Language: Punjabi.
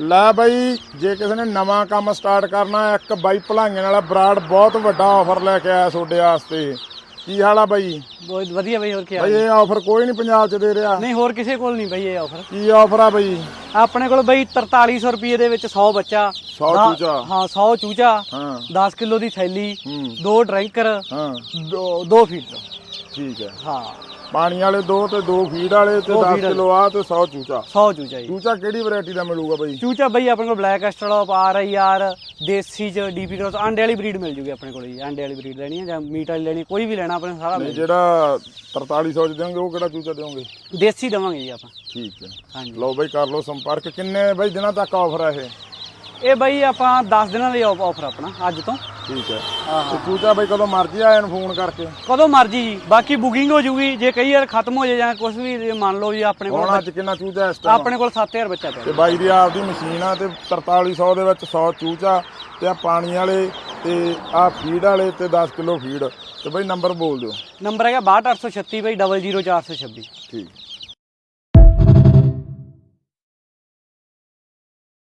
ਲੈ ਬਾਈ ਜੇ ਕਿਸੇ ਨੇ ਨਵਾਂ ਕੰਮ ਸਟਾਰਟ ਕਰਨਾ ਇੱਕ ਬਾਈ ਭਲਾਈਆਂ ਵਾਲਾ ਬਰਾੜ ਬਹੁਤ ਵੱਡਾ ਆਫਰ ਲੈ ਕੇ ਆਇਆ ਤੁਹਾਡੇ ਵਾਸਤੇ। ਕੀ ਹਾਲ ਆ ਬਾਈ? ਬਹੁਤ ਵਧੀਆ ਬਈ ਹੋਰ ਕੀ ਬਾਈ ਹਾਲ ਇਹ ਆਫਰ ਕੋਈ ਨਹੀਂ ਪੰਜਾਬ 'ਚ ਦੇ ਰਿਹਾ। ਨਹੀਂ ਹੋਰ ਕਿਸੇ ਕੋਲ ਨਹੀਂ ਬਈ ਇਹ ਆਫਰ ਕੀ ਆਫਰ ਆ ਬਾਈ? ਆਪਣੇ ਕੋਲ ਬਈ 4300 ਰੁਪਏ ਦੇ ਵਿੱਚ 100 ਬੱਚਾ 100 ਦਾ- ਚੂਚਾ। ਹਾਂ 100 ਚੂਚਾ ਹਾਂ। 10 ਕਿਲੋ ਦੀ ਥੈਲੀ ਦੋ ਡਰਿੰਕਰ ਹਾਂ। ਦੋ ਦੋ ਫੀਟ। ਠੀਕ ਹੈ। ਹਾਂ। ਪਾਣੀ ਵਾਲੇ ਦੋ ਤੇ ਦੋ ਫੀਡ ਵਾਲੇ ਤੇ ਦੋ 10 feed ਵਾਲੇ। ਕਿਲੋ ਆ ਤੇ 100 ਚੂਚਾ। 100 ਚੂਚਾ ਜੀ। ਚੂਚਾ ਕਿਹੜੀ ਵੈਰਾਈਟੀ ਦਾ ਮਿਲੂਗਾ ਬਾਈ? ਚੂਚਾ ਬਈ ਆਪਣੇ ਕੋਲ black australorp R I R ਦੇਸੀ ਚ ਡੀਪੀ ਕ੍ਰੋਸ ਅੰਡੇ ਵਾਲੀ ਬਰੀਡ ਮਿਲ ਜੂਗੀ ਆਪਣੇ ਕੋਲ ਜੀ। ਅੰਡੇ ਵਾਲੀ ਬਰੀਡ ਲੈਣੀ ਹੈ ਜਾਂ ਮੀਟ ਵਾਲੀ ਲੈਣੀ ਹੈ, ਕੋਈ ਵੀ ਲੈਣਾ ਆਪਣੇ ਕੋਲ ਸਾਰਾ ਨਹੀਂ ਮਿਲ ਜਿਹੜਾ 4300 ਚ ਦੇਵੋਗੇ ਉਹ ਕਿਹੜਾ ਚੂਚਾ ਦੇਵੋਗੇ ਜੂ। ਦੇਸੀ ਦਵਾਂਗੇ ਜੀ ਆਪਾਂ। ਠੀਕ ਹੈ। ਹਾਂਜੀ। ਲਓ ਬਾਈ ਕਰ ਲਓ ਸੰਪਰਕ। ਕਿੰਨੇ ਬਾਈ ਦਿਨਾਂ ਤੱਕ ਆਫਰ ਆ ਇਹ? ਇਹ ਬਈ ਆਪਾਂ 10 ਦਿਨਾਂ ਲਈ ਆਫਰ ਆਪਣਾ ਅੱਜ ਤੋਂ। ਠੀਕ ਹੈ। ਤੇ ਚੂਚਾ ਬਾਈ ਕਦੋਂ ਮਰਜ਼ੀ ਆਇਆ ਨੂੰ ਫੋਨ ਕਰਕੇ। ਕਦੋਂ ਮਰਜ਼ੀ ਜੀ ਬਾਕੀ ਬੁਕਿੰਗ ਹੋ ਜੂਗੀ ਜੇ ਕਈ ਵਾਰ ਖਤਮ ਹੋ ਜਾਏ ਜਾਂ ਕੁਝ ਵੀ ਜੇ ਮੰਨ ਲਓ ਜੀ ਆਪਣੇ ਕੋਲ ਹੁਣ ਅੱਜ ਕਿੰਨਾ ਚੂਚਾ ਇਸ ਟਾਈਮ ਆਪਣੇ ਕੋਲ 7000 ਬੱਚਾ ਪਿਆ। ਤੇ ਬਾਈ ਦੀ ਆਪਦੀ ਮਸ਼ੀਨ ਆ ਤੇ 4300 ਦੇ ਵਿੱਚ 100 ਚੂਚਾ ਤੇ ਆ ਪਾਣੀ ਵਾਲੇ ਤੇ ਆ ਫੀਡ ਵਾਲੇ ਤੇ 10 ਕਿਲੋ ਫੀਡ ਤੇ ਬਾਈ ਨੰਬਰ ਬੋਲ ਦਿਓ। ਨੰਬਰ ਹੈਗਾ 62836 ਬਈ 00426 ਠੀਕ।